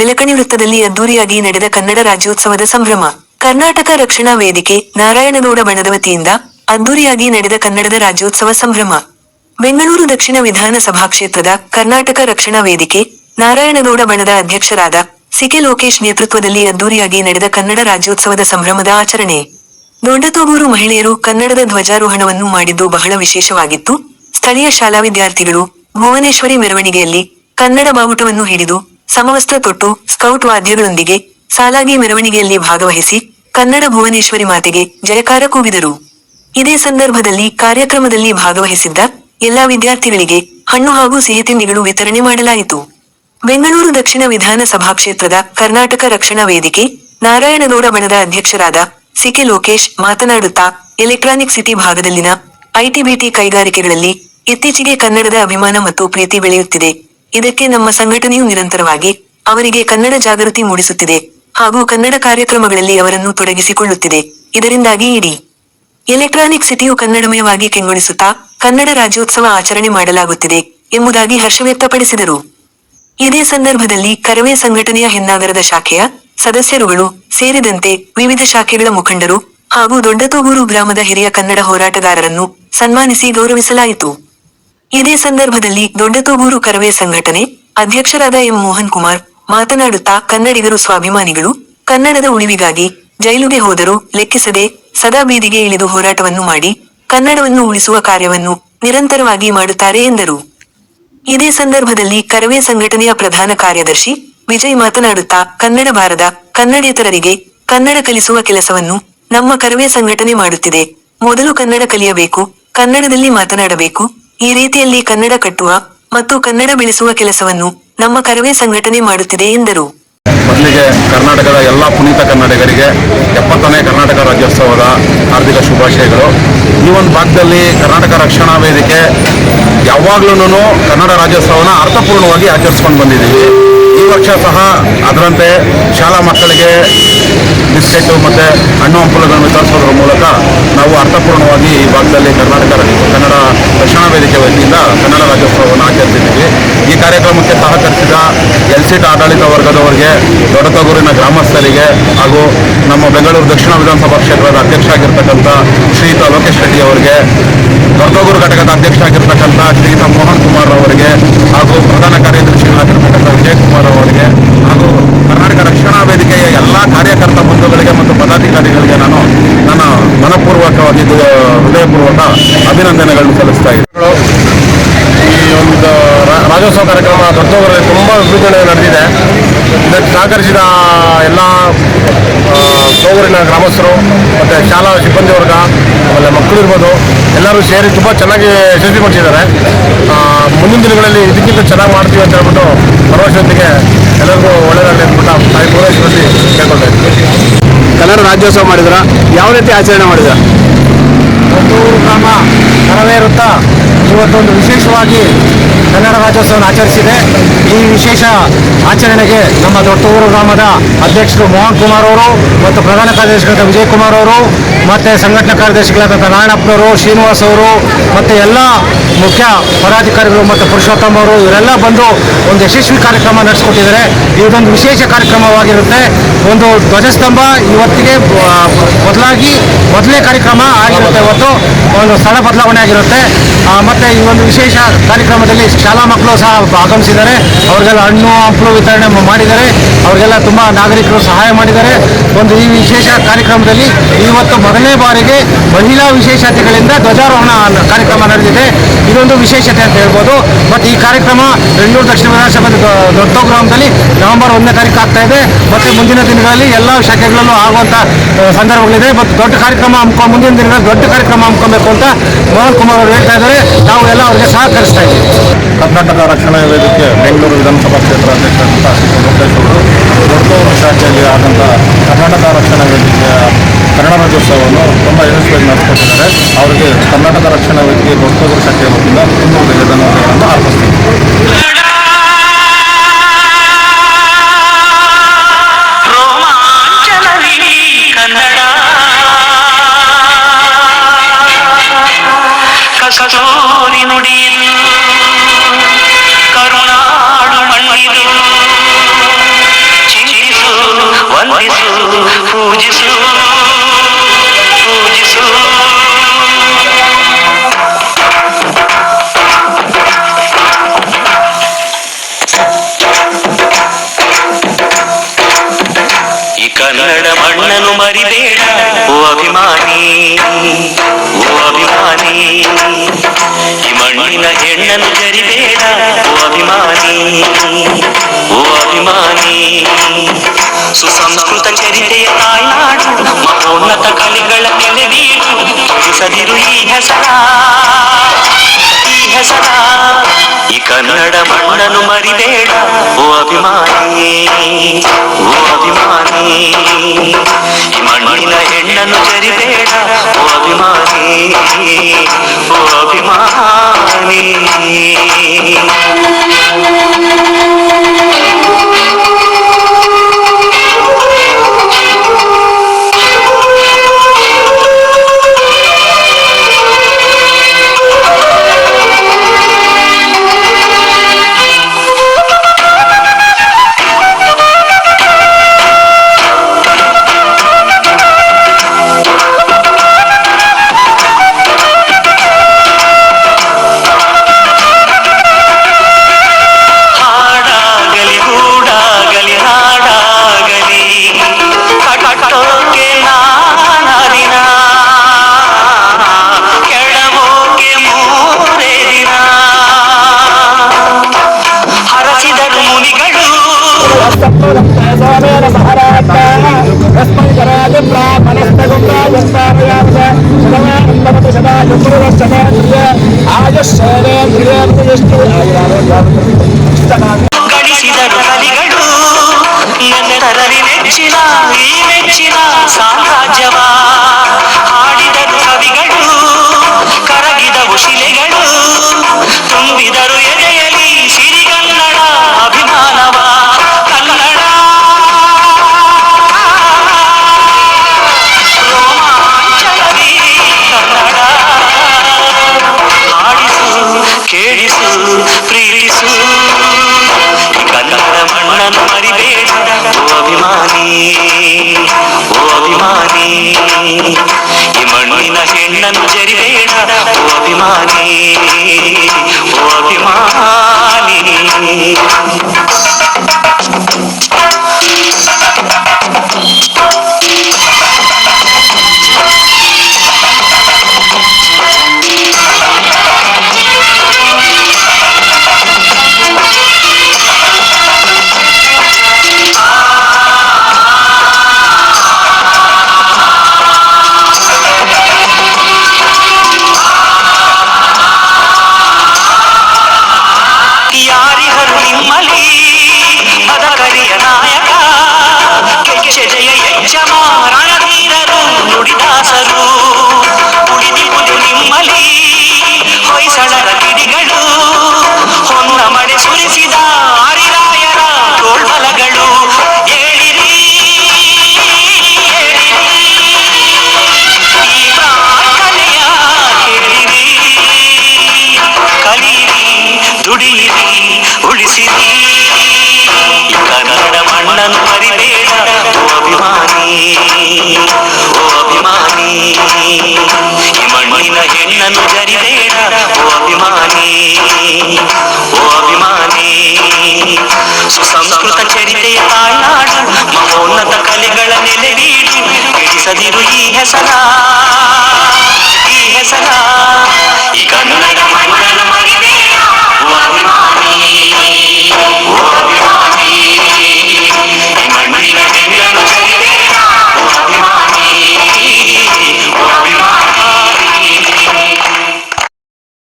ವೆಲಕಣಿ ವೃತ್ತದಲ್ಲಿ ಅದ್ದೂರಿಯಾಗಿ ನಡೆದ ಕನ್ನಡ ರಾಜ್ಯೋತ್ಸವದ ಸಂಭ್ರಮ. ಕರ್ನಾಟಕ ರಕ್ಷಣಾ ವೇದಿಕೆ, ನಾರಾಯಣಗೌಡ ಬಣದ ವತಿಯಿಂದ ಅದ್ದೂರಿಯಾಗಿ ನಡೆದ ಕನ್ನಡದ ರಾಜ್ಯೋತ್ಸವ ಸಂಭ್ರಮ. ಬೆಂಗಳೂರು ದಕ್ಷಿಣ ವಿಧಾನಸಭಾ ಕ್ಷೇತ್ರದ ಕರ್ನಾಟಕ ರಕ್ಷಣಾ ವೇದಿಕೆ, ನಾರಾಯಣಗೌಡ ಬಣದ ಅಧ್ಯಕ್ಷರಾದ ಸಿಕೆ ಲೋಕೇಶ್ ನೇತೃತ್ವದಲ್ಲಿ ಅದ್ದೂರಿಯಾಗಿ ನಡೆದ ಕನ್ನಡ ರಾಜ್ಯೋತ್ಸವದ ಸಂಭ್ರಮದ ಆಚರಣೆ. ದೊಡ್ಡತೋಗೂರು ಮಹಿಳೆಯರು ಕನ್ನಡದ ಧ್ವಜಾರೋಹಣವನ್ನು ಮಾಡಿದ್ದು ಬಹಳ ವಿಶೇಷವಾಗಿತ್ತು. ಸ್ಥಳೀಯ ಶಾಲಾ ವಿದ್ಯಾರ್ಥಿಗಳು ಭುವನೇಶ್ವರಿ ಮೆರವಣಿಗೆಯಲ್ಲಿ ಕನ್ನಡ ಬಾವುಟವನ್ನು ಹಿಡಿದು ಸಮವಸ್ತ್ರ ತೊಟ್ಟು ಸ್ಕೌಟ್ ವಾದ್ಯಗಳೊಂದಿಗೆ ಸಾಲಾಗಿ ಮೆರವಣಿಗೆಯಲ್ಲಿ ಭಾಗವಹಿಸಿ ಕನ್ನಡ ಭುವನೇಶ್ವರಿ ಮಾತೆಗೆ ಜಯಕಾರ ಕೂಗಿದರು. ಇದೇ ಸಂದರ್ಭದಲ್ಲಿ ಕಾರ್ಯಕ್ರಮದಲ್ಲಿ ಭಾಗವಹಿಸಿದ್ದ ಎಲ್ಲಾ ವಿದ್ಯಾರ್ಥಿಗಳಿಗೆ ಹಣ್ಣು ಹಾಗೂ ಸಿಹಿ ತಿಂಡಿಗಳು ವಿತರಣೆ ಮಾಡಲಾಯಿತು. ಬೆಂಗಳೂರು ದಕ್ಷಿಣ ವಿಧಾನಸಭಾ ಕ್ಷೇತ್ರದ ಕರ್ನಾಟಕ ರಕ್ಷಣಾ ವೇದಿಕೆ ನಾರಾಯಣಗೌಡ ಬಣದ ಅಧ್ಯಕ್ಷರಾದ ಸಿಕೆ ಲೋಕೇಶ್ ಮಾತನಾಡುತ್ತಾ ಎಲೆಕ್ಟ್ರಾನಿಕ್ ಸಿಟಿ ಭಾಗದಲ್ಲಿನ ಐಟಿಬಿಟಿ ಕೈಗಾರಿಕೆಗಳಲ್ಲಿ ಇತ್ತೀಚೆಗೆ ಕನ್ನಡದ ಅಭಿಮಾನ ಮತ್ತು ಪ್ರೀತಿ ಬೆಳೆಯುತ್ತಿದೆ. ಇದಕ್ಕೆ ನಮ್ಮ ಸಂಘಟನೆಯು ನಿರಂತರವಾಗಿ ಅವರಿಗೆ ಕನ್ನಡ ಜಾಗೃತಿ ಮೂಡಿಸುತ್ತಿದೆ ಹಾಗೂ ಕನ್ನಡ ಕಾರ್ಯಕ್ರಮಗಳಲ್ಲಿ ಅವರನ್ನು ತೊಡಗಿಸಿಕೊಳ್ಳುತ್ತಿದೆ. ಇದರಿಂದಾಗಿ ಇಡೀ ಎಲೆಕ್ಟ್ರಾನಿಕ್ ಸಿಟಿಯು ಕನ್ನಡಮಯವಾಗಿ ಕೆಂಗೊಳಿಸುತ್ತಾ ಕನ್ನಡ ರಾಜ್ಯೋತ್ಸವ ಆಚರಣೆ ಮಾಡಲಾಗುತ್ತಿದೆ ಎಂಬುದಾಗಿ ಹರ್ಷ ವ್ಯಕ್ತಪಡಿಸಿದರು. ಇದೇ ಸಂದರ್ಭದಲ್ಲಿ ಕರವೇ ಸಂಘಟನೆಯ ಹೆನ್ನಾಗರದ ಶಾಖೆಯ ಸದಸ್ಯರುಗಳು ಸೇರಿದಂತೆ ವಿವಿಧ ಶಾಖೆಗಳ ಮುಖಂಡರು ಹಾಗೂ ದೊಡ್ಡತೋಗೂರು ಗ್ರಾಮದ ಹಿರಿಯ ಕನ್ನಡ ಹೋರಾಟಗಾರರನ್ನು ಸನ್ಮಾನಿಸಿ ಗೌರವಿಸಲಾಯಿತು. ಇದೇ ಸಂದರ್ಭದಲ್ಲಿ ದೊಡ್ಡತೂಗೂರು ಕರವೇ ಸಂಘಟನೆ ಅಧ್ಯಕ್ಷರಾದ ಎಂ ಮೋಹನ್ ಕುಮಾರ್ ಮಾತನಾಡುತ್ತಾ ಕನ್ನಡಿಗರು ಸ್ವಾಭಿಮಾನಿಗಳು ಕನ್ನಡದ ಉಳಿವಿಗಾಗಿ ಜೈಲುಗೆ ಹೋದರೂ ಲೆಕ್ಕಿಸದೆ ಸದಾ ಬೀದಿಗೆ ಇಳಿದು ಹೋರಾಟವನ್ನು ಮಾಡಿ ಕನ್ನಡವನ್ನು ಉಳಿಸುವ ಕಾರ್ಯವನ್ನು ನಿರಂತರವಾಗಿ ಮಾಡುತ್ತಾರೆ ಎಂದರು. ಇದೇ ಸಂದರ್ಭದಲ್ಲಿ ಕರವೇ ಸಂಘಟನೆಯ ಪ್ರಧಾನ ಕಾರ್ಯದರ್ಶಿ ವಿಜಯ್ ಮಾತನಾಡುತ್ತಾ ಕನ್ನಡ ಬಾರದ ಕನ್ನಡೇತರರಿಗೆ ಕನ್ನಡ ಕಲಿಸುವ ಕೆಲಸವನ್ನು ನಮ್ಮ ಕರವೇ ಸಂಘಟನೆ ಮಾಡುತ್ತಿದೆ. ಮೊದಲು ಕನ್ನಡ ಕಲಿಯಬೇಕು, ಕನ್ನಡದಲ್ಲಿ ಮಾತನಾಡಬೇಕು ಈ ರೀತಿಯಲ್ಲಿ ಕನ್ನಡ ಕಟ್ಟುವ ಮತ್ತು ಕನ್ನಡ ಬೆಳೆಸುವ ಕೆಲಸವನ್ನು ನಮ್ಮ ಕರವೇ ಸಂಘಟನೆ ಮಾಡುತ್ತಿದೆ ಎಂದರು. ಮೊದಲಿಗೆ ಕರ್ನಾಟಕದ ಎಲ್ಲ ಪುನೀತ ಕನ್ನಡಿಗರಿಗೆ ಎಪ್ಪತ್ತನೇ ಕರ್ನಾಟಕ ರಾಜ್ಯೋತ್ಸವದ ಹಾರ್ದಿಕ ಶುಭಾಶಯಗಳು. ಈ ಒಂದು ಭಾಗದಲ್ಲಿ ಕರ್ನಾಟಕ ರಕ್ಷಣಾ ವೇದಿಕೆ ಯಾವಾಗ್ಲೂ ಕನ್ನಡ ರಾಜ್ಯೋತ್ಸವನ ಅರ್ಥಪೂರ್ಣವಾಗಿ ಆಚರಿಸ್ಕೊಂಡು ಬಂದಿದ್ದೀವಿ ಈ ವರ್ಷ ಸಹ ಅದರಂತೆ ಶಾಲಾ ಮಕ್ಕಳಿಗೆ ಬಿಸ್ಕೆಟ್ಟು ಮತ್ತು ಹಣ್ಣು ಹಂಪಲುಗಳನ್ನು ವಿತರಿಸೋದ್ರ ಮೂಲಕ ನಾವು ಅರ್ಥಪೂರ್ಣವಾಗಿ ಈ ಭಾಗದಲ್ಲಿ ಕರ್ನಾಟಕ ಕನ್ನಡ ರಕ್ಷಣಾ ವೇದಿಕೆ ವತಿಯಿಂದ ಕನ್ನಡ ರಾಜ್ಯೋತ್ಸವವನ್ನು ಆಚರಿಸಿದ್ದೀವಿ. ಈ ಕಾರ್ಯಕ್ರಮಕ್ಕೆ ಸಹಕರಿಸಿದ ಎಲ್ ಸಿಟ್ ಆಡಳಿತ ವರ್ಗದವರಿಗೆ ದೊಡ್ಡತಗೂರಿನ ಗ್ರಾಮಸ್ಥರಿಗೆ ಹಾಗೂ ನಮ್ಮ ಬೆಂಗಳೂರು ದಕ್ಷಿಣ ವಿಧಾನಸಭಾ ಕ್ಷೇತ್ರದ ಅಧ್ಯಕ್ಷ ಆಗಿರ್ತಕ್ಕಂಥ ಶ್ರೀಯುತ ಲೋಕೇಶ್ ರೆಡ್ಡಿ ಅವರಿಗೆ ದೊಡ್ಡಗೂರು ಘಟಕದ ಅಧ್ಯಕ್ಷ ಆಗಿರ್ತಕ್ಕಂಥ ಶ್ರೀಯುತ ಮೋಹನ್ ಕುಮಾರ್ ಅವರಿಗೆ ಹಾಗೂ ಪ್ರಧಾನ ಕಾರ್ಯದರ್ಶಿಗಳಾಗಿರ್ತಕ್ಕಂಥ ವಿಜಯ್ ಕುಮಾರ್ ಅವರಿಗೆ ಹಾಗೂ ಕರ್ನಾಟಕ ರಕ್ಷಣಾ ವೇದಿಕೆಯ ಎಲ್ಲ ಕಾರ್ಯಕರ್ತ ಬಂಧುಗಳಿಗೆ ಮತ್ತು ಪದಾಧಿಕಾರಿಗಳಿಗೆ ನಾನು ನನ್ನ ಮನಪೂರ್ವಕವಾಗಿ ಇದು ಹೃದಯಪೂರ್ವಕ ಅಭಿನಂದನೆಗಳನ್ನು ಸಲ್ಲಿಸ್ತಾ ಇದ್ದೀನಿ ಈ ಒಂದು ರಾ- ರಾಜ್ಯೋತ್ಸವ ಕಾರ್ಯಕ್ರಮ ವಿಜೃಂಭಣೆ ನಡೆದಿದೆ. ಇದಕ್ಕೆ ಸಹಕರಿಸಿದ ಎಲ್ಲ ಸೋಗೂರಿನ ಗ್ರಾಮಸ್ಥರು ಮತ್ತು ಶಾಲಾ ಸಿಬ್ಬಂದಿ ವರ್ಗ ಆಮೇಲೆ ಮಕ್ಕಳು ಇರ್ಬೋದು ಎಲ್ಲರೂ ಸೇರಿ ತುಂಬ ಚೆನ್ನಾಗಿ ಯಶಸ್ವಿ ಪಡಿಸಿದ್ದಾರೆ ಮುಂದಿನ ದಿನಗಳಲ್ಲಿ ಇದಕ್ಕಿಂತ ಚೆನ್ನಾಗಿ ಮಾಡ್ತೀವಿ ಅಂತ ಹೇಳ್ಬಿಟ್ಟು ಭರವಸೆಯೊಂದಿಗೆ ಎಲ್ಲರಿಗೂ ಒಳ್ಳೆಯದಾಗಲಿ ಅಂದ್ಬಿಟ್ಟು ತಾಯಿ ಪೂರೈಸುವಲ್ಲಿ ಕೇಳ್ಕೊಳ್ತಾ ಇದ್ದೀವಿ ಕನ್ನಡ ರಾಜ್ಯೋತ್ಸವ ಮಾಡಿದ್ರ? ಯಾವ ರೀತಿ ಆಚರಣೆ ಮಾಡಿದ್ರ? ಒಂದು ಗ್ರಾಮ ಇರುತ್ತಾ ಇವತ್ತೊಂದು ವಿಶೇಷವಾಗಿ ಕನ್ನಡ ರಾಜ್ಯೋತ್ಸವವನ್ನು ಆಚರಿಸಿದೆ. ಈ ವಿಶೇಷ ಆಚರಣೆಗೆ ನಮ್ಮ ದೊಡ್ಡೂರು ಗ್ರಾಮದ ಅಧ್ಯಕ್ಷರು ಮೋಹನ್ ಕುಮಾರ್ ಅವರು ಮತ್ತು ಪ್ರಧಾನ ಕಾರ್ಯದರ್ಶಿಗಳಾದ ವಿಜಯ್ ಕುಮಾರ್ ಅವರು ಮತ್ತು ಸಂಘಟನಾ ಕಾರ್ಯದರ್ಶಿಗಳಾದ ನಾರಾಯಣಪ್ಪನವರು, ಶ್ರೀನಿವಾಸ್ ಅವರು ಮತ್ತು ಎಲ್ಲ ಮುಖ್ಯ ಪದಾಧಿಕಾರಿಗಳು ಮತ್ತು ಪುರುಷೋತ್ತಮ ಅವರು ಇವರೆಲ್ಲ ಬಂದು ಒಂದು ಯಶಸ್ವಿ ಕಾರ್ಯಕ್ರಮ ನಡೆಸ್ಕೊಟ್ಟಿದ್ದಾರೆ. ಇದೊಂದು ವಿಶೇಷ ಕಾರ್ಯಕ್ರಮವಾಗಿರುತ್ತೆ. ಒಂದು ಧ್ವಜಸ್ತಂಭ ಇವತ್ತಿಗೆ ಬದಲಾಗಿ ಮೊದಲೇ ಕಾರ್ಯಕ್ರಮ ಆಗಿರುತ್ತೆ. ಇವತ್ತು ಒಂದು ಸ್ಥಳ ಬದಲಾವಣೆ ಆಗಿರುತ್ತೆ. ಮತ್ತೆ ಈ ಒಂದು ವಿಶೇಷ ಕಾರ್ಯಕ್ರಮದಲ್ಲಿ ಶಾಲಾ ಮಕ್ಕಳು ಸಹ ಆಗಮಿಸಿದ್ದಾರೆ. ಅವ್ರಿಗೆಲ್ಲ ಹಣ್ಣು, ಹಂಪಲು ವಿತರಣೆ ಮಾಡಿದ್ದಾರೆ. ಅವರಿಗೆಲ್ಲ ತುಂಬ ನಾಗರಿಕರು ಸಹಾಯ ಮಾಡಿದ್ದಾರೆ. ಒಂದು ಈ ವಿಶೇಷ ಕಾರ್ಯಕ್ರಮದಲ್ಲಿ ಇವತ್ತು ಮೊದಲನೇ ಬಾರಿಗೆ ಮಹಿಳಾ ವಿಶೇಷತೆಗಳಿಂದ ಧ್ವಜಾರೋಹಣ ಕಾರ್ಯಕ್ರಮ ನಡೆದಿದೆ. ಇದೊಂದು ವಿಶೇಷತೆ ಅಂತ ಹೇಳ್ಬೋದು. ಮತ್ತು ಈ ಕಾರ್ಯಕ್ರಮ ಬೆಂಗಳೂರು ದಕ್ಷಿಣ ವಿಧಾನಸಭೆ ದೊಡ್ಡ ಗ್ರಾಮದಲ್ಲಿ ನವೆಂಬರ್ ಒಂದನೇ ತಾರೀಕು ಆಗ್ತಾ ಇದೆ. ಮತ್ತು ಮುಂದಿನ ದಿನಗಳಲ್ಲಿ ಎಲ್ಲ ಶಾಖೆಗಳಲ್ಲೂ ಆಗುವಂಥ ಸಂದರ್ಭಗಳಿದೆ. ಮತ್ತು ದೊಡ್ಡ ಕಾರ್ಯಕ್ರಮ ಹಮ್ಕೊಂಡು ಮುಂದಿನ ದಿನಗಳಲ್ಲಿ ದೊಡ್ಡ ಕಾರ್ಯಕ್ರಮ ಹಮ್ಕೊಬೇಕು ಅಂತ ಮೋಹನ್ ಕುಮಾರ್ ಅವರು ಹೇಳ್ತಾ ಇದ್ದಾರೆ. ನಾವು ಎಲ್ಲ ಅವರಿಗೆ ಸಹಕರಿಸ್ತಾ ಇದ್ದೀವಿ. ಕರ್ನಾಟಕ ರಕ್ಷಣಾ ವೇದಿಕೆ ಬೆಂಗಳೂರು ವಿಧಾನಸಭಾ ಕ್ಷೇತ್ರ ಅಧ್ಯಕ್ಷರಾದಂಥ ಶ್ರೀ ಲೋಕೇಶ್ ಅವರು ದೊಡ್ಡೂರು ಶಾಖೆಯಲ್ಲಿ ಆದಂಥ ಕರ್ನಾಟಕ ರಕ್ಷಣಾ ವೇದಿಕೆಯ ಕನ್ನಡ ರಾಜ್ಯೋತ್ಸವವನ್ನು ತುಂಬ ಯಶಸ್ವಿಯಾಗಿ ನಡೆಸಿಕೊಟ್ಟಿದ್ದಾರೆ. ಅವರಿಗೆ ಕರ್ನಾಟಕ ರಕ್ಷಣಾ ವೇದಿಕೆ ದೊಡ್ಡೂರು ಶಾಖೆಯ ವತಿಯಿಂದ ತುಂಬ ಧನ್ಯವಾದಗಳನ್ನು ಅರ್ಪಿಸ್ತೀನಿ. ಈ ಮಣ್ಣಿನ ಹೆಣ್ಣನ್ನು ಜರಿಬೇಡ ಓ ಅಭಿಮಾನಿ ಓ ಅಭಿಮಾನಿ ಸುಸಂಸ್ಕೃತ ಚರಿತೆಯ ತಾಯ್ನಾಡು ಮಹೋನ್ನತ ಕಲೆಗಳ ನೆಲೆವೀಡು ತುಳಿಸದಿರು ಈ ಹೆಸರ ಈ ಹೆಸರ ಈ ಕನ್ನಡ ಮಣ್ಣನ್ನು ಮರಿಬೇಡ ಓ ಅಭಿಮಾನಿ ಓ ಅಭಿಮಾನಿ మహిళ ఎండను చెరిపేట ఓ అభిమాని ఓ అభిమాని. సోమేన మహారాజ తస్మై జరాజ బ్రాహ్మణస్తగుండాయంతారయామతి సదా ಈ ಮಣ್ಣಿನ ಹೆಣ್ಣನ್ನು ಜರಿಬೇಡ ಓ ಅಭಿಮಾನಿ ಓ ಅಭಿಮಾನಿ ಕನ್ನಡ ಮಣ್ಣನ್ನು ಮರಿಬೇಡ ಓ ಅಭಿಮಾನಿ ಓ ಅಭಿಮಾನಿ ಈ ಮಣ್ಣಿನ ಹೆಣ್ಣನ್ನು ಜರಿಬೇಡ ಓ ಅಭಿಮಾನಿ ಓ ಅಭಿಮಾನಿ ಸುಸಂಸ್ಕೃತ ಚರಿತೆಯ ತಾಯ್ನಾಡು ಮಹೋನ್ನತ ಕಲೆಗಳ ನೆಲೆವೀಡು ಇಳಿಸದಿರು ಈ ಹೆಸರ